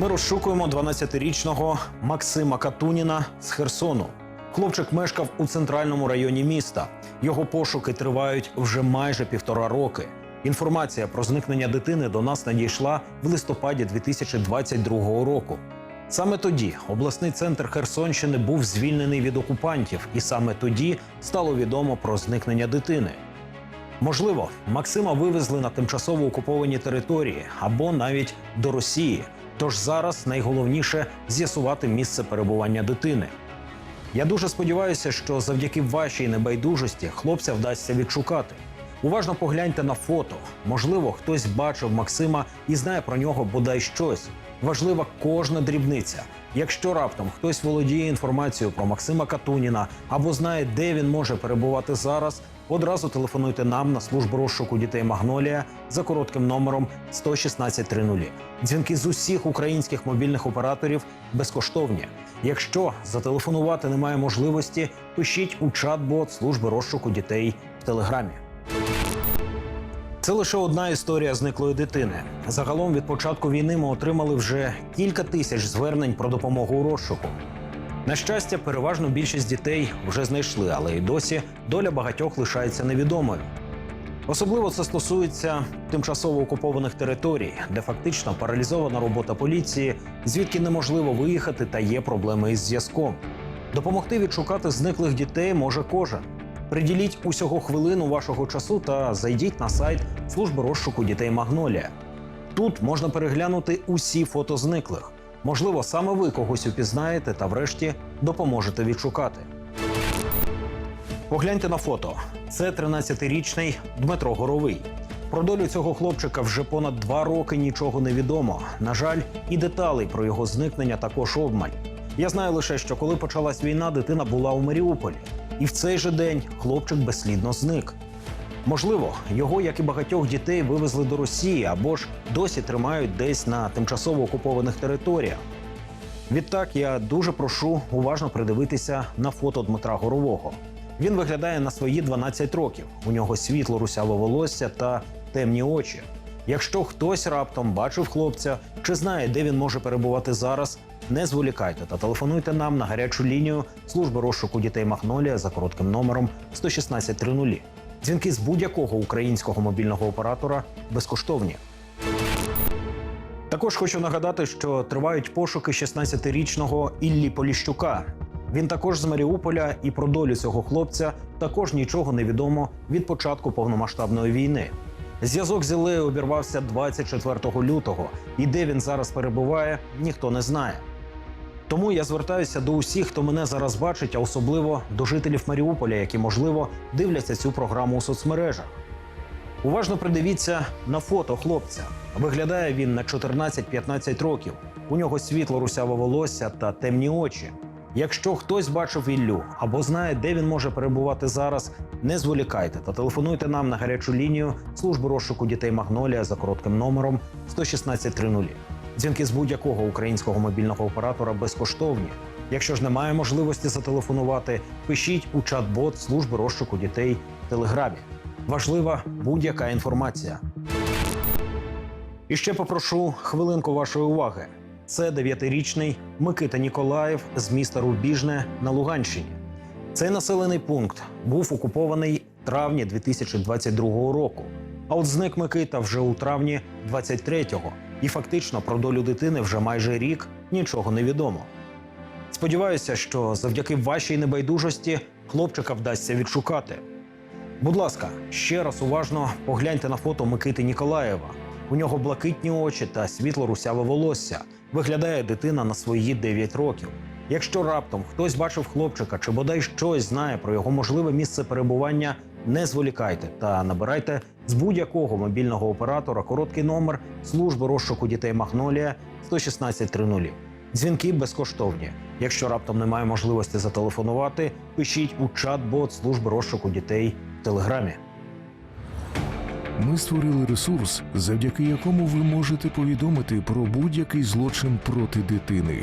Ми розшукуємо 12-річного Максима Катуніна з Херсону. Хлопчик мешкав у центральному районі міста. Його пошуки тривають вже майже півтора роки. Інформація про зникнення дитини до нас надійшла в листопаді 2022 року. Саме тоді обласний центр Херсонщини був звільнений від окупантів, і саме тоді стало відомо про зникнення дитини. Можливо, Максима вивезли на тимчасово окуповані території або навіть до Росії. Тож зараз найголовніше з'ясувати місце перебування дитини. Я дуже сподіваюся, що завдяки вашій небайдужості хлопця вдасться відшукати. Уважно погляньте на фото. Можливо, хтось бачив Максима і знає про нього бодай щось. Важлива кожна дрібниця. Якщо раптом хтось володіє інформацією про Максима Катуніна або знає, де він може перебувати зараз, одразу телефонуйте нам на службу розшуку дітей Магнолія за коротким номером 11630. Дзвінки з усіх українських мобільних операторів безкоштовні. Якщо зателефонувати немає можливості, пишіть у чат-бот служби розшуку дітей в телеграмі. Це лише одна історія зниклої дитини. Загалом від початку війни ми отримали вже кілька тисяч звернень про допомогу у розшуку. На щастя, переважно більшість дітей вже знайшли, але й досі доля багатьох лишається невідомою. Особливо це стосується тимчасово окупованих територій, де фактично паралізована робота поліції, звідки неможливо виїхати та є проблеми із зв'язком. Допомогти відшукати зниклих дітей може кожен. Приділіть усього хвилину вашого часу та зайдіть на сайт служби розшуку дітей Магнолія. Тут можна переглянути усі фото зниклих. Можливо, саме ви когось упізнаєте та, врешті, допоможете відшукати. Погляньте на фото. Це 13-річний Дмитро Горовий. Про долю цього хлопчика вже понад два роки нічого не відомо. На жаль, і деталей про його зникнення також обмаль. Я знаю лише, що коли почалась війна, дитина була у Маріуполі, і в цей же день хлопчик безслідно зник. Можливо, його, як і багатьох дітей, вивезли до Росії або ж досі тримають десь на тимчасово окупованих територіях. Відтак я дуже прошу уважно придивитися на фото Дмитра Горового. Він виглядає на свої 12 років. У нього світло русяве волосся та темні очі. Якщо хтось раптом бачив хлопця чи знає, де він може перебувати зараз, не зволікайте та телефонуйте нам на гарячу лінію служби розшуку дітей Магнолія за коротким номером 11630. Дзвінки з будь-якого українського мобільного оператора безкоштовні. Також хочу нагадати, що тривають пошуки 16-річного Іллі Поліщука. Він також з Маріуполя, і про долю цього хлопця також нічого не відомо від початку повномасштабної війни. Зв'язок з Ілею обірвався 24 лютого, і де він зараз перебуває, ніхто не знає. Тому я звертаюся до усіх, хто мене зараз бачить, а особливо до жителів Маріуполя, які, можливо, дивляться цю програму у соцмережах. Уважно придивіться на фото хлопця. Виглядає він на 14-15 років. У нього світло русяве волосся та темні очі. Якщо хтось бачив Іллю або знає, де він може перебувати зараз, не зволікайте та телефонуйте нам на гарячу лінію служби розшуку дітей Магнолія за коротким номером 11630. Дзвінки з будь-якого українського мобільного оператора безкоштовні. Якщо ж немає можливості зателефонувати, пишіть у чат-бот служби розшуку дітей в Телеграмі. Важлива будь-яка інформація. І ще попрошу хвилинку вашої уваги. Це дев'ятирічний Микита Ніколаєв з міста Рубіжне на Луганщині. Цей населений пункт був окупований травні 2022 року. А от зник Микита вже у травні 23-го. І фактично про долю дитини вже майже рік нічого не відомо. Сподіваюся, що завдяки вашій небайдужості хлопчика вдасться відшукати. Будь ласка, ще раз уважно погляньте на фото Микити Ніколаєва. У нього блакитні очі та світло русяве волосся. Виглядає дитина на свої 9 років. Якщо раптом хтось бачив хлопчика чи бодай щось знає про його можливе місце перебування, не зволікайте та набирайте з будь-якого мобільного оператора короткий номер служби розшуку дітей Магнолія 11630. Дзвінки безкоштовні. Якщо раптом немає можливості зателефонувати, пишіть у чат-бот служби розшуку дітей в телеграмі. Ми створили ресурс, завдяки якому ви можете повідомити про будь-який злочин проти дитини.